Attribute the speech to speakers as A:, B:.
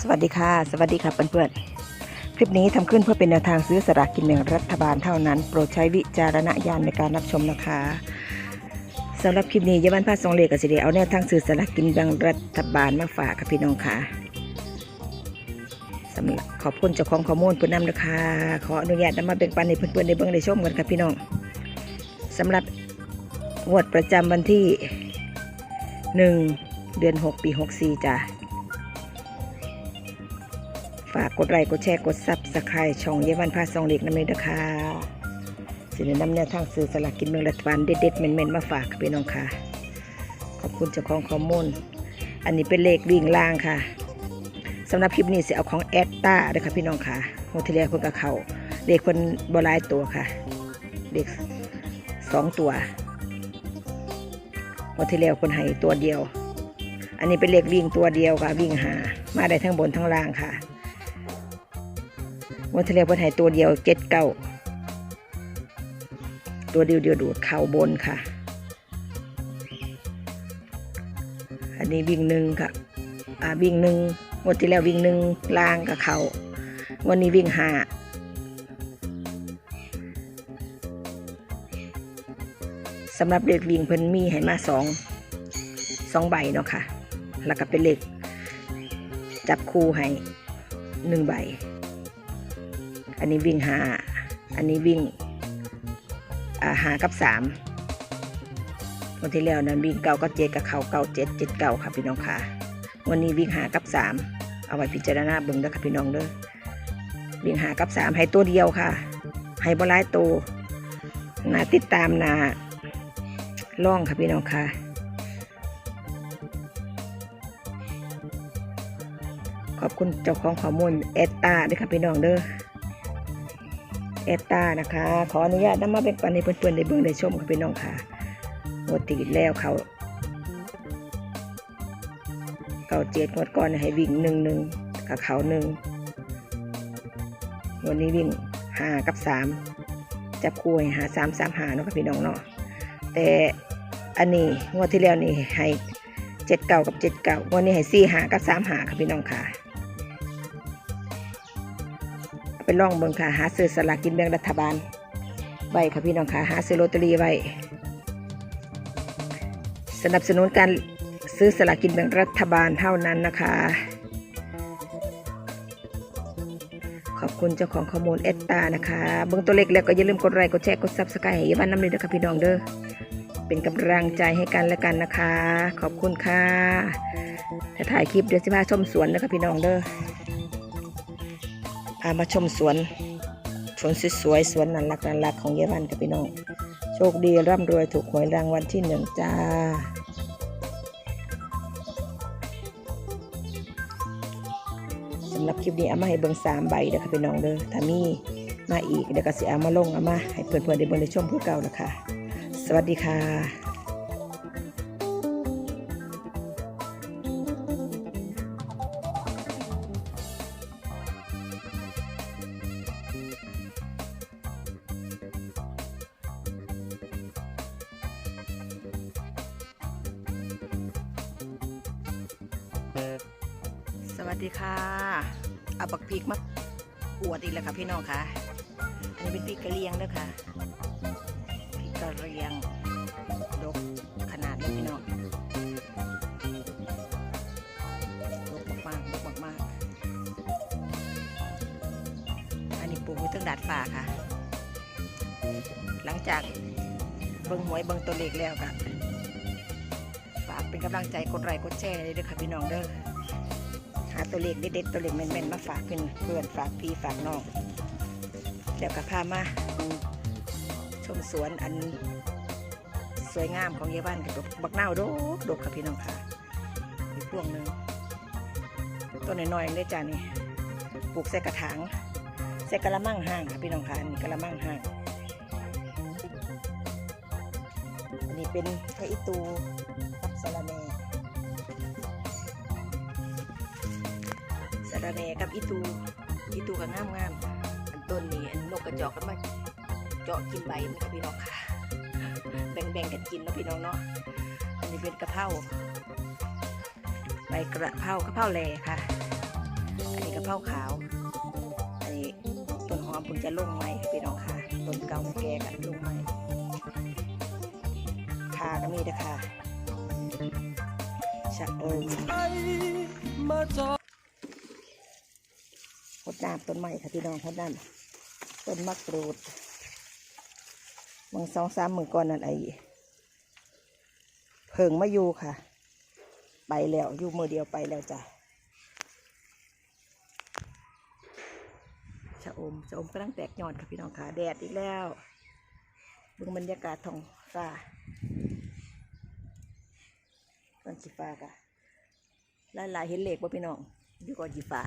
A: สวัสดีค่ะ สวัสดีค่ะเพื่อนๆคลิปนี้ทำขึ้นเพื่อเป็นแนวทางซื้อสลากกินแบ่งรัฐบาลเท่านั้น โปรดใช้วิจารณญาณในการรับชมนะคะสำหรับคลิปนี้ยาวันพาสองเลขกับสิเดเอาแนวทางซื้อสลากกินแบ่งรัฐบาลมาฝากค่ะพี่น้องค่ะสำหรับขอบคุณเจ้าของข้อมูลเพื่อนนำนะคะ ขออนุญาตนำมาแบ่งปันให้เพื่อนๆได้เบิ่งได้ชมกันค่ะพี่น้องสำหรับงวดประจำวันที่หนึ่งเดือนหกปีหกสี่จ้ะ ฝากกดไลค์กดแชร์กดซับสไครต์ช่องเยาวันพาซองเด็กน้ำเลยนะคะสินนำแนวทางสื่อสลากกินเมืองรัฐบาลเด็ดๆเม่นๆมาฝากพี่น้องค่ะ ขอบคุณเจ้าของข้อมูล อันนี้เป็นเลขวิ่งล่างค่ะสำหรับคลิปนี้สิเอาของแอดต้าเด้อค่ะพี่น้องค่ะโฮเทเลเพิ่นกับเขาเลขคนบหลายตัวค่ะเลขสองตัวโฮเทเลคนให้ตัวเดียว อันนี้เป็นเลขวิ่งตัวเดียวค่ะ วิ่งหามาได้ทั้งบนทั้งล่างค่ะ วันทะเลบนไทยตัวเดียวเจ็ดเก้าตัวเดียวเดียวดูดเข่าบนค่ะ อันนี้วิ่งหนึ่งค่ะอ่าวิ่งหนึ่งวันที่แล้ววิ่งหนึ่งล่างกับเขาวันนี้วิ่งห้าสำหรับเด็กวิ่งเพิ่นมีให้มาสองสองใบเนาะค่ะ แล้วก็เป็นเหลขจับคู่ให้หนึ่งใบ อันนี้วิ่งหาอันนี้วิ่งอ่าหากับสามวันที่แล้วนั้นวิ่งเก้าก็เจ็ดกับเขาเก้าเจ็ดเจ็ดเก้าค่ะพี่น้องค่ะ วันนี้วิ่งหากับสามเอาไว้พิจารณาเบิ่งเด้อค่ะพี่น้องเด้อวิ่งหากับสามให้ตัวเดียวค่ะ ให้บหลายตัวนาติดตามนาล่องค่ะพี่น้องค่ะขอบคุณเจ้าของข้อมูลเอตตาด้วยค่ะพี่น้องเด้อ เอตตานะคะ ขออนุญาตนำมาเป็นปันให้เพื่อนๆได้เบิ่งได้ชมกับพี่น้องค่ะงดติดแล้วเขาเก่าเจ็ดงดก่อนให้วิ่งหนึ่งหนึ่งกับเขาหนึ่งวันนี้วิ่งหากับสามจับคู่ให้หาสามสามหาเนาะกับพี่น้องเนาะแต่อันนี้งวดที่แล้วนี่ให้เจ็ดเก่ากับเจ็ดเก่าวันนี้ให้สี่หากับสามหาค่ะพี่น้องค่ะ ไปลองเบิ่งค่ะ หาซื้อสลากกินแบ่งรัฐบาลไว้ค่ะพี่น้องค่ะ หาซื้อลอตเตอรี่ไว้ สนับสนุนการซื้อสลากกินแบ่งรัฐบาลเท่านั้นนะคะ ขอบคุณเจ้าของข้อมูลเอตตานะคะเบิ่งตัวเลขแล้วก็อย่าลืมกดไลค์กดแชร์กดซับสไครต์ให้ยายบ้านน้ำเลยนะคะพี่น้องเด้อเป็นกำลังใจให้กันและกันนะคะ ขอบคุณค่ะถ้าถ่ายคลิปเดี๋ยวสิพาชมสวนนะคะพี่น้องเด้อ พามาชมสวนสวนสวยๆสวนนันรักนันรักของเยาวันกับพี่น้อง โชคดีร่ำรวยถูกหวยรางวัลที่หนึ่งจ้าสำหรับคลิปนี้เอามาให้เบิ่งสามใบเด้อค่ะพี่น้องเด้อถ้ามีมาอีกเดี๋ยวก็สิเอามาลงเอามาให้เพื่อนๆได้เบิ่งได้ชมเพื่อเก่าละค่ะสวัสดีค่ะ สวัสดีค่ะเอาบักพริกมาอวดอีกแล้วค่ะพี่น้องค่ะ อันนี้เป็นพริกกะเหรียงด้อค่ะพริกกะเหรียงดกขนาดเลยพี่น้องดกมากๆดกมากๆอันนี้ปลูกไว้ตั้งดาดฟ้าค่ะ หลังจากเบิ่งหวยเบิ่งตัวเลขแล้วก็ฝาก เป็นกำลังใจกดไลค์กดแชร์เลยเด้อค่ะพี่น้องเด้อหาตัวเลขเด็ดๆตัวเลขแม่นๆมาฝากเพื่อนเพื่อนฝากพี่ฝากน้องเดี๋ยวก็พามาชมสวนอันสวยงามของเยาวันกับบักนาวดกดกค่ะพี่น้องค่ะอีกพวงหนึ่งต้นน้อยๆได้จ้านี่ปลูกใส่กระถางใส่กระมังห่างค่ะพี่น้องค่ะอันนี้กระมังห่างอันนี้เป็นพระอิตู สะระแหน่สะระแหน่กับอีตูอีตูก็งามงามๆอันต้นนี้อันนกกระจอกกันมาเจาะกินใบมันค่ะพี่น้องค่ะ แบ่งๆกันกินนะพี่น้องเนาะอันนี้เป็นกระเพราใบกระเพรากระเพราแล่ค่ะ อันนี้กระเพราขาว อันนี้ต้นหอมเพิ่งจะลงไหมพี่น้องค่ะ ต้นเก่าแก่กันลงไหมคาก็มีเด้อค่ะ ชะอม
B: มาจอ
A: หดน้ำต้นไม้ค่ะพี่น้องหดน้ำต้นมะกรูดมังสองสามมือก่อนนั่นไอ้เพิงมาอยู่ค่ะ ไปแล้วอยู่มือเดียวไปแล้วจ้ะชะอมชะอมกำลังแตกยอดค่ะพี่น้องค่ะแดดอีกแล้วเบิ่งบรรยากาศทองฟ้า ตอนจีฟ้ากะหลายๆเห็นเหล็กบ่พี่น้องอยู่ก่อนจีฟ้า